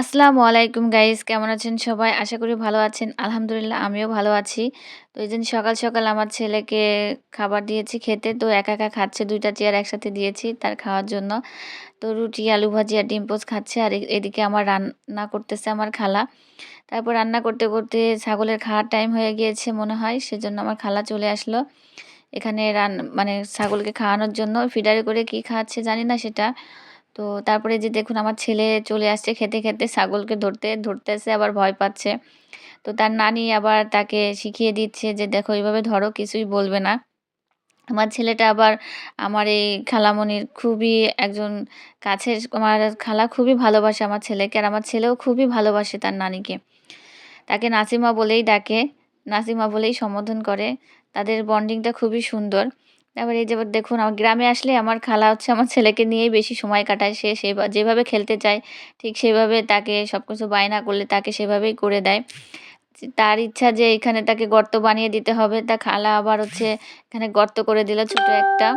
আসসালামু আলাইকুম গাইস, কেমন আছেন সবাই? আশা করি ভালো আছেন। আলহামদুলিল্লাহ, আমিও ভালো আছি। তো এই সকাল সকাল আমার ছেলেকে খাবার দিয়েছি খেতে, তো একা একা খাচ্ছে, দুইটা চেয়ার একসাথে দিয়েছি তার খাওয়ার জন্য। তো রুটি, আলু ভাজি আর ডিম পোচ খাচ্ছে আর এদিকে আমার রান্না করতেছে আমার খালা। তারপর রান্না করতে করতে ছাগলের খাওয়ার টাইম হয়ে গিয়েছে মনে হয়, সেজন্য আমার খালা চলে আসলো। এখানে রান মানে ছাগলকে খাওয়ানোর জন্য, ফিডারে করে কি খাওয়াচ্ছে জানি না সেটা। তো তারপরে যে দেখুন আমার ছেলে চলে আসছে খেতে খেতে, ছাগলকে ধরতে ধরতে ধরতেছে, আবার ভয় পাচ্ছে। তো তার নানি আবার তাকে শিখিয়ে দিচ্ছে যে, দেখো, এইভাবে ধরো, কিছুই বলবে না। আমার ছেলেটা আবার আমার এই খালামণির খুবই একজন কাছের, আমার খালা খুবই ভালোবাসে আমার ছেলেকে, আর আমার ছেলেও খুবই ভালোবাসে তার নানিকে। তাকে নাসিমা বলেই ডাকে, নাসিমা বলেই সম্বোধন করে। তাদের বন্ডিংটা খুবই সুন্দর। তারপর এই যে দেখুন, আমার গ্রামে আসলে আমার খালা হচ্ছে আমার ছেলেকে নিয়েই বেশি সময় কাটায়। সে সে যেভাবে খেলতে চায়, ঠিক সেভাবে তাকে সব কিছু বায়না করলে তাকে সেভাবেই করে দেয়। তার ইচ্ছা যে এখানে তাকে গর্ত বানিয়ে দিতে হবে, তা খালা আবার হচ্ছে এখানে গর্ত করে দিল ছোট একটা।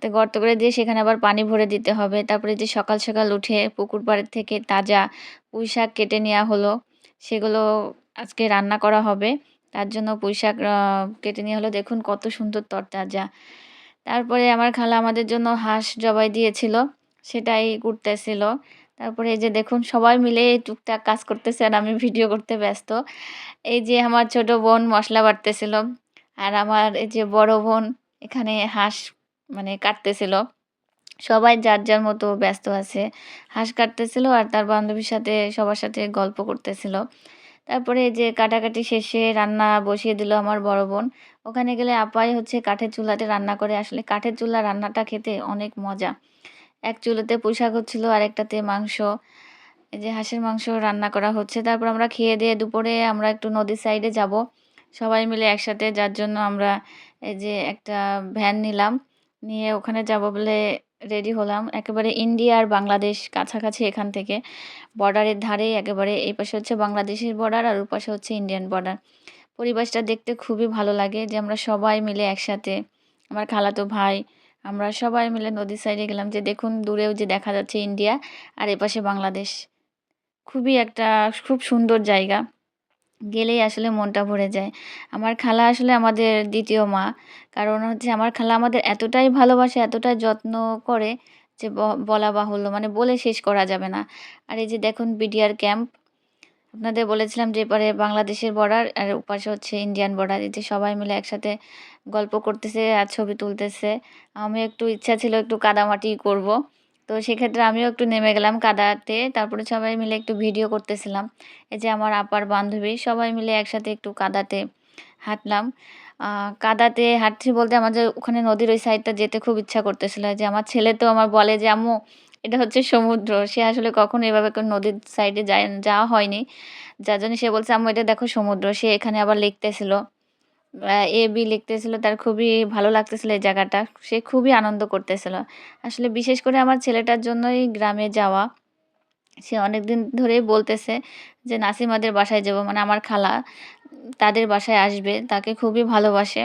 তো গর্ত করে দিয়ে সেখানে আবার পানি ভরে দিতে হবে। তারপরে যে সকাল সকাল উঠে পুকুর পাড়ের থেকে তাজা পুঁই শাক কেটে নেওয়া হলো, সেগুলো আজকে রান্না করা হবে। তার জন্য পুঁইশাক কেটে নিয়ে হলো, দেখুন কত সুন্দর তরতাজা। তারপরে আমার খালা আমাদের জন্য হাঁস জবাই দিয়েছিল, সেটাই করতেছিল তারপরে এই যে দেখুন, সবাই মিলে টুকটাক কাজ করতেছে আর আমি ভিডিও করতে ব্যস্ত। এই যে আমার ছোট বোন মশলা বাটতেছিল আর আমার এই যে বড় বোন এখানে হাঁস মানে কাটতেছিল। সবাই যার যার মতো ব্যস্ত আছে। হাঁস কাটতেছিল আর তার বান্ধবীর সাথে সবার সাথে গল্প করতেছিল। তারপরে যে কাটাকাটি শেষে রান্না বসিয়ে দিল আমার বড় বোন। ওখানে গেলে আপাই হচ্ছে কাঠের চুলাতে রান্না করে। আসলে কাঠের চুলা রান্নাটা খেতে অনেক মজা। এক চুলোতে পোশাক হচ্ছিল আর একটাতে মাংস। এই যে হাঁসের মাংস রান্না করা হচ্ছে। তারপর আমরা খেয়ে দিয়ে দুপুরে আমরা একটু নদীর সাইডে যাব। সবাই মিলে একসাথে, যার জন্য আমরা এই যে একটা ভ্যান নিলাম। নিয়ে ওখানে যাব বলে রেডি হলাম। একেবারে ইন্ডিয়া আর বাংলাদেশ কাছাকাছি এখান থেকে। বর্ডারের ধারে একেবারে এই পাশে হচ্ছে বাংলাদেশের বর্ডার আর ওই পাশে হচ্ছে ইন্ডিয়ান বর্ডার পরিবেশটা দেখতে খুবই ভালো লাগে যে আমরা সবাই মিলে একসাথে, আমার খালাতো ভাই, আমরা সবাই মিলে নদীর সাইডে গেলাম যে দেখুন দূরেও যে দেখা যাচ্ছে ইন্ডিয়া আর এপাশে বাংলাদেশ খুবই একটা, খুব সুন্দর জায়গা। গেলেই আসলে মনটা ভরে যায়। আমার খালা আসলে আমাদের দ্বিতীয় মা। কারণ হচ্ছে আমার খালা আমাদের এতটাই ভালোবাসে, এতটাই যত্ন করে যে বলা বাহুল্য। মানে বলে শেষ করা যাবে না। আর এই যে দেখুন বিডিআর ক্যাম্প, আপনাদের বলেছিলাম যে এপারে বাংলাদেশের বর্ডার আর ওপাশে হচ্ছে ইন্ডিয়ান বর্ডার। যে সবাই মিলে একসাথে গল্প করতেছে আর ছবি তুলতেছে। আমি একটু ইচ্ছা ছিল একটু কাদামাটি করব। তো সেক্ষেত্রে আমিও একটু নেমে গেলাম কাদাতে। তারপরে সবাই মিলে একটু ভিডিও করতেছিলাম। এই যে আমার আপার বান্ধবী, সবাই মিলে একসাথে একটু কাদাতে হাঁটলাম। কাদাতে হাঁটছি বলতে আমাদের ওখানে নদীর ওই সাইডটা যেতে খুব ইচ্ছা করতেছিল। যে আমার ছেলে তো আমার বলে যে, আম্মু, এটা হচ্ছে সমুদ্র। সে আসলে কখনো এভাবে কোনো নদীর সাইডে যায়, যাওয়া হয়নি। যার জন্য সে বলছে, আম্মু, এটা দেখো সমুদ্র। সে এখানে আবার লিখতেছিল। এ বি লিখতেছিল, তার খুবই ভালো লাগতেছিল এই জায়গাটা। সে খুবই আনন্দ করতেছিল। আসলে বিশেষ করে আমার ছেলেটার জন্যই গ্রামে যাওয়া, সে অনেক দিন ধরেই বলতেছে যে, নাসিমাদের বাসায় যাব। মানে আমার খালা তাদের বাসায় আসবে, তাকে খুবই ভালোবাসে।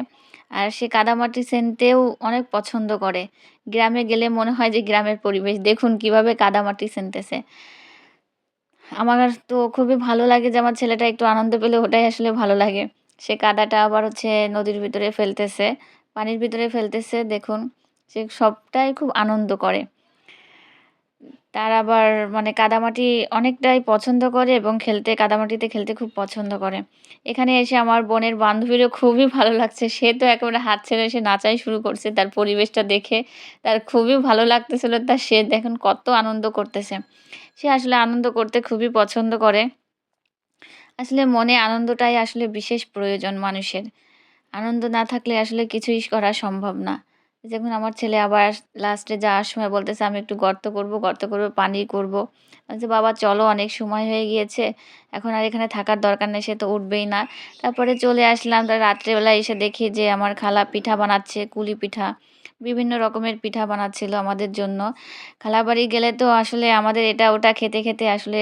আর সে কাদামাটি সেনতেও অনেক পছন্দ করে। গ্রামে গেলে মনে হয় যে, গ্রামের পরিবেশ। দেখুন কীভাবে কাদামাটি সেনতেছে আমার তো খুবই ভালো লাগে যে, আমার ছেলেটা একটু আনন্দ পেলে ওটাই আসলে ভালো লাগে। সে কাদাটা আবার হচ্ছে নদীর ভিতরে ফেলতেছে, পানির ভিতরে ফেলতেছে, দেখুন সে সবটাই খুব আনন্দ করে। তার আবার মানে কাদামাটি অনেকটাই পছন্দ করে এবং খেলতে, কাদামাটিতে খেলতে খুব পছন্দ করে। এখানে এসে আমার বোনের বান্ধবীরও খুবই ভালো লাগছে। সে তো একেবারে হাত ছেড়ে এসে নাচাই শুরু করছে তার পরিবেশটা দেখে। তার খুবই ভালো লাগতেছিল। তা সে দেখুন কত আনন্দ করতেছে। সে আসলে আনন্দ করতে খুবই পছন্দ করে। আসলে মনে আনন্দটাই আসলে বিশেষ প্রয়োজন মানুষের। আনন্দ না থাকলে আসলে কিছুই করা সম্ভব না। যেমন আমার ছেলে আবার লাস্টে যাওয়ার সময় বলতেছে, আমি একটু গর্ত করব গর্ত করব, পানি করব। বলছে, বাবা, চলো, অনেক সময় হয়ে গিয়েছে। এখন আর এখানে থাকার দরকার নেই, সে তো উঠবেই না। তারপরে চলে আসলাম তার রাত্রেবেলা এসে দেখি যে, আমার খালা পিঠা বানাচ্ছে, কুলি পিঠা। বিভিন্ন রকমের পিঠা বানাচ্ছিল আমাদের জন্য। খালাবাড়ি গেলে তো আসলে আমাদের এটা, ওটা খেতে খেতে আসলে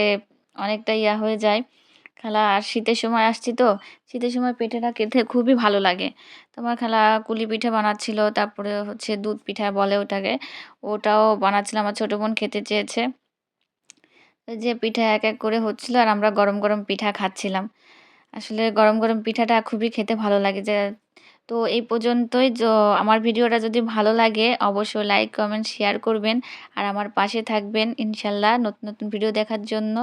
অনেকটা ইয়া হয়ে যায়। খালা, আর শীতের সময় আসছি তো, শীতের সময় পিঠেটা খেতে খুবই ভালো লাগে। তোমার খালা কুলি পিঠা বানাচ্ছিল, তারপরে হচ্ছে দুধ পিঠা বলে ওটাকে, ওটাও বানাচ্ছিল আমার ছোটো বোন খেতে চেয়েছে। যে পিঠা এক এক করে হচ্ছিল, আর আমরা গরম গরম পিঠা খাচ্ছিলাম। আসলে গরম গরম পিঠাটা খুবই খেতে ভালো লাগে, যে তো এই পর্যন্তই আমার ভিডিওটা যদি ভালো লাগে, অবশ্যই লাইক কমেন্ট শেয়ার করবেন। আর আমার পাশে থাকবেন ইনশাল্লাহ নতুন নতুন ভিডিও দেখার জন্য।